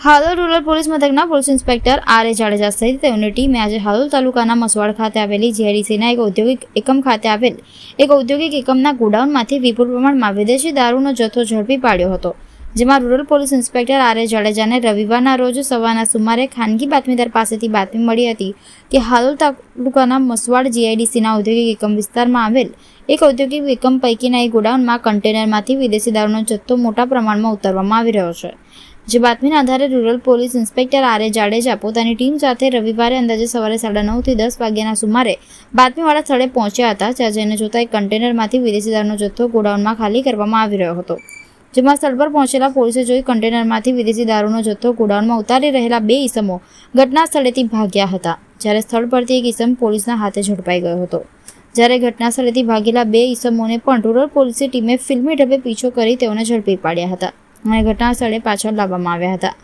Halol rural police મથકના police inspector R A Jadeja સહિત તેઓની ટીમે આજે હાલોલ તાલુકાના મસવાડ ખાતે આવેલી જીઆઈડીસીના એક ઔદ્યોગિક એકમ ખાતે આવેલ એક ઔદ્યોગિક એકમના ગોડાઉનમાંથી વિપુલ પ્રમાણમાં વિદેશી દારૂનો જથ્થો ઝડપી પાડ્યો હતો, જેમાં rural police inspector R A જાડેજાને રવિવારના રોજ સવારના સુમારે ખાનગી બાતમીદાર પાસેથી બાતમી મળી હતી કે હાલોલ તાલુકાના મસવાડ જીઆઈડીસીના ઔદ્યોગિક એકમ વિસ્તારમાં આવેલ એક ઔદ્યોગિક એકમ પૈકીના એક ગોડાઉનમાં કન્ટેનરમાંથી વિદેશી દારૂનો જથ્થો મોટા પ્રમાણમાં ઉતારવામાં આવી રહ્યો છે. જે બાતમીના આધારે rural police inspector R A Jadeja પોતાની ટીમ સાથે રવિવારે અંદાજે સવારે સાડા નવથી દસ વાગ્યાના સુમારે બાતમીવાળા સ્થળે પહોંચ્યા હતા, જ્યાં જઈને જોતા એક કન્ટેનરમાંથી વિદેશી દારૂનો જથ્થો ગોડાઉનમાં ખાલી કરવામાં આવી રહ્યો હતો. જેમાં સ્થળ પર પહોંચેલા પોલીસે જોઈ કન્ટેનરમાંથી વિદેશી દારૂનો જથ્થો ગોડાઉનમાં ઉતારી રહેલા બે ઈસમો ઘટના સ્થળેથી ભાગ્યા હતા. જ્યારે સ્થળ પરથી એક ઈસમ પોલીસના હાથે ઝડપાઈ ગયો હતો. જ્યારે ઘટના સ્થળેથી ભાગેલા બે ઈસમોને પણ રૂરલ પોલીસની ટીમે ફિલ્મી ઢબે પીછો કરી તેઓને ઝડપી પાડ્યા હતા. અને ઘટના સ્થળે પાછળ લાવવામાં આવ્યા હતા,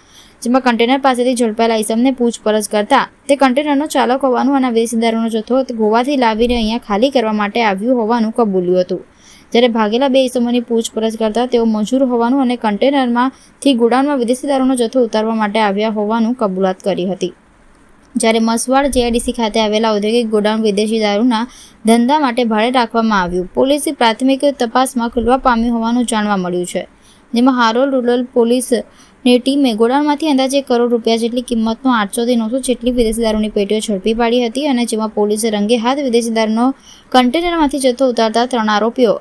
જેમાં કન્ટેનર પાસેથી ઝડપાયેલા ઇસમને પૂછપરછ કરતા તે કન્ટેનરનો ચાલક હોવાનું અને વિદેશી દારૂનો જથ્થો ગોવાથી લાવીને અહીંયા ખાલી કરવા માટે આવ્યું હોવાનું કબૂલ્યું હતું. જ્યારે ભાગેલા બે ઇસમોની પૂછપરછ કરતા તેઓ મજૂર હોવાનું અને કન્ટેનરમાંથી ગોડાઉનમાં વિદેશી દારૂનો જથ્થો ઉતારવા માટે આવ્યા હોવાનું કબૂલાત કરી હતી. જ્યારે મસવાડ જેઆઈડીસી ખાતે આવેલા ઔદ્યોગિક ગોડાઉન વિદેશી દારૂના ધંધા માટે ભાડે રાખવામાં આવ્યું, પોલીસે પ્રાથમિક તપાસમાં ખુલવા પામ્યું હોવાનું જાણવા મળ્યું છે. જેમાં હારોલ રૂરલ પોલીસની ટીમે ગોડાઉનમાંથી અંદાજે કરોડ રૂપિયા જેટલી કિંમતનો આઠસોથી નવસો જેટલી વિદેશી દારૂની પેટીઓ ઝડપી પાડી હતી અને જેમાં પોલીસે રંગે હાથ વિદેશી દારૂનો કન્ટેનરમાંથી જથ્થો ઉતારતા ત્રણ આરોપીઓ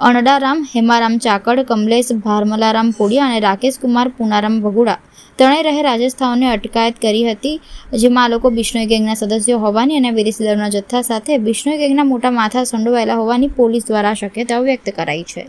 અણડારામ, હેમારામ ચાકડ, કમલેશ ભારમલારામ પોડિયા અને રાકેશ કુમાર પુનારામ ભગુડા ત્રણેય રહે રાજસ્થાનને અટકાયત કરી હતી, જેમાં આ લોકો બિશ્નોઈ ગેંગના સદસ્યો હોવાની અને વિદેશી દળના જથ્થા સાથે બિશ્નોઈ ગેંગના મોટા માથા સંડોવાયેલા હોવાની પોલીસ દ્વારા શક્યતાઓ વ્યક્ત કરાઈ છે.